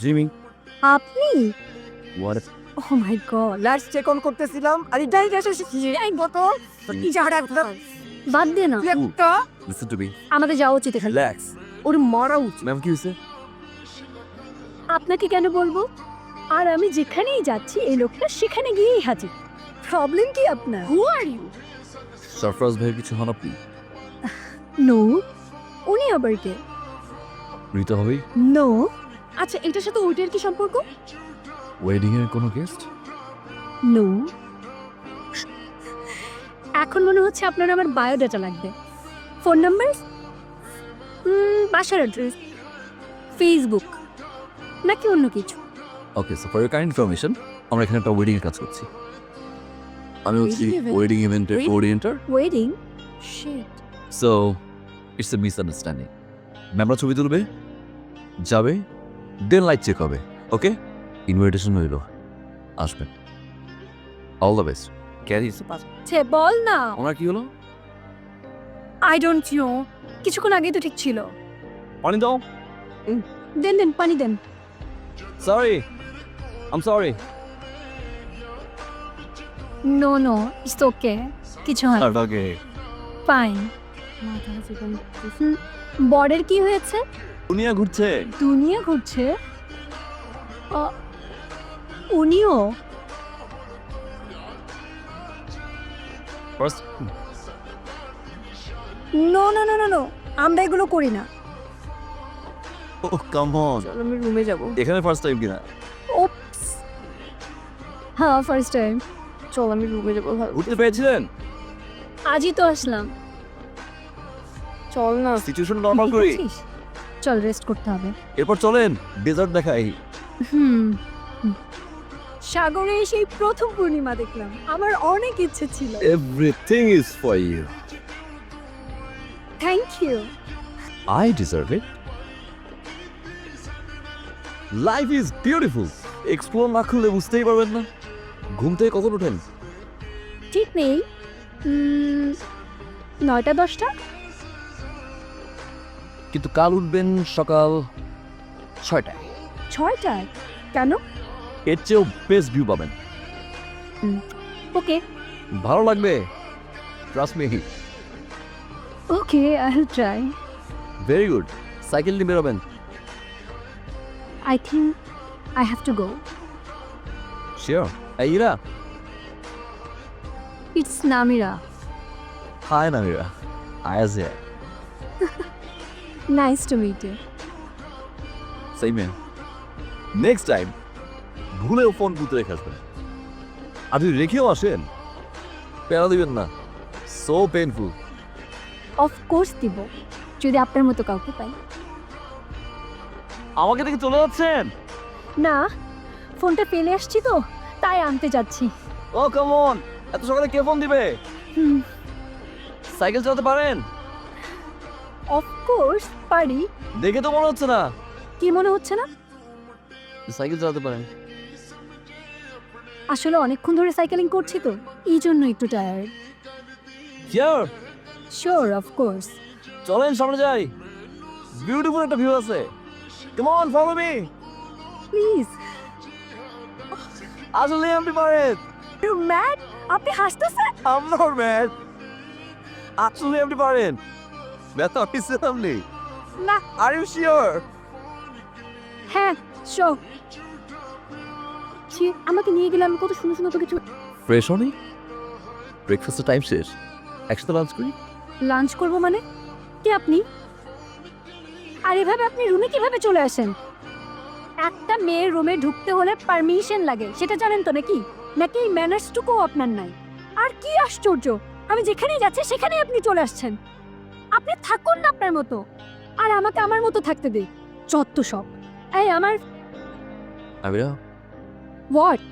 Jimmy. আপনি? What oh my god last check on করতেছিলাম আর এটাই গেছে এই মতো কি ঝাড়া বাদ দে না। একটা লিসেন টু মি আমাদের যাওয়া উচিত এখানে। রিল্যাক্স ওর মারা উচিত। ম্যাম কি হয়েছে? আপনাকে কেন বলব? আর আমি যেখানেই যাচ্ছি এই লোকটা সেখানে গিয়েই হাজির। প্রবলেম কি আপনার? হু আর ইউ সরফরাজ ভাইয়ের কিছু হন আপনি? নো উনি আবার কে? ঋতা হবেই নো আচ্ছা এটার সাথে ওইটার কি সম্পর্ক? ওয়েডিং এর কোনো গেস্ট নো এখন মনে হচ্ছে আপনার আমার বায়োডাটা লাগবে। ফোন নাম্বার বাসার অ্যাড্রেস ফেসবুক নাকি অন্য কিছু? Okay so for your kind information আমরা এখানে একটা ওয়েডিং এর কাজ করছি। আমি হচ্ছি? ওয়েডিং ইভেন্টের coordinator wedding sheet so it's a misunderstanding ম্যামরা ছবি তুলবে? যাবে? দেন লাইট চেক হবে ওকে ইনভাইটেশন হইল আসবেন। অল দ্য বেস্ট ক্যারিস ছে বল না। ওনার কি হলো? আই ডোন্ট নো কিছুক্ষণ আগেই তো ঠিক ছিল। পানি দাও। দেন দেন পানি দেন। Sorry um sorry no no it's okay কিছু হয় ওকে ফাইন বর্ডের কি হয়েছে? দুনিয়া ঘুরছে? দুনিয়া ঘুরছে? আ, উনিও? No no no no no আমরা এগুলো করি না। ও কাম অন চল আমি রুমে যাব। এখানে ফার্স্ট টাইম কিনা? ওপস হ্যাঁ ফার্স্ট টাইম চল আমি রুমে যাব ভালো। ঘুরতে পেরেছিলেন? আজই তো আসলাম। চল না। সিচুয়েশন নরমাল করি। বুঝছিস? চল রেস্ট করতে হবে। এরপর চলেন ডেজার্ট দেখাই হুম। সাগরে সেই প্রথম পূর্ণিমা দেখলাম। আমার অনেক ইচ্ছে ছিল। Everything is for you thank you I deserve it life is beautiful explore না করলে বুঝতেই পারবেন না। ঘুম থেকে কখন ওঠেন? ঠিক নেই। নয়টা দশটা? কিন্তু কাল উঠবেন সকাল ছয়টায়। ছয়টায়? কেন? এর চেয়েও বেস্ট ভিউ পাবেন। ওকে। ভালো লাগবে trust me okay I will try very good cycle নিয়ে বেরোবেন। I think I have to go sure Ira. It's Namira hi Namira Ayaz here nice to meet you সেই ম্যাম নেক্সট টাইম ভুলেও phone পুঁতে রেখে আসবেন। আর যদি রেখেও আসেন প্যারা দিবেন না। সো পেনফুল অফকোর্স দিব যদি আপনার মতো কাউকে পাই। আমাকে দেখে চলে যাচ্ছেন? না ফোনটা ফেলে আসছি তো তাই আনতে যাচ্ছি। ও কেমন এত সকালে কে ফোন দিবে? সাইকেল চালাতে পারেন? অফকোর্স পারি। দেখে তো মনে হচ্ছে না। কি মনে হচ্ছে না? সাইকেল চালাতে পারেন। আসলে অনেকক্ষণ ধরে সাইকেলিং করছি তো এই জন্য একটু টায়ার্ড শিওর শিওর অফকোর্স চলেন সামনে যাই। বিউটিফুল একটা ভিউ আছে। কেমন ফলো মি প্লিজ আসলে আপনি পারেন। ইউ ম্যাড আপনি হাসতেছেন? I'm not mad. আসলে আপনি পারেন। ব্যথা হয়েছে আপনি না। আর ইউ শিওর হ্যাঁ শো ছি আমাকে নিয়ে গেলে আমি কত সুন্দর সুন্দর তো কিছু ফ্রেশ হনি ব্রেকফাস্টের টাইম শেষ। একসাথে লাঞ্চ করি? লাঞ্চ করব মানে? কে আপনি? আর এভাবে আপনি রুমে কীভাবে চলে আসেন? একটা মেয়ের রুমে ঢুকতে হলে পারমিশন লাগে সেটা জানেন তো নাকি? নাকি এই ম্যানার্সটুকুও আপনার নাই? আর কি আশ্চর্য! আমি যেখানেই যাচ্ছি সেখানেই আপনি চলে আসছেন। আপনি থাকুন না আপনার মতো। আর আমাকে আমার মতো থাকতে দে চত্ব সব। এই আমার আবিরা হোয়াট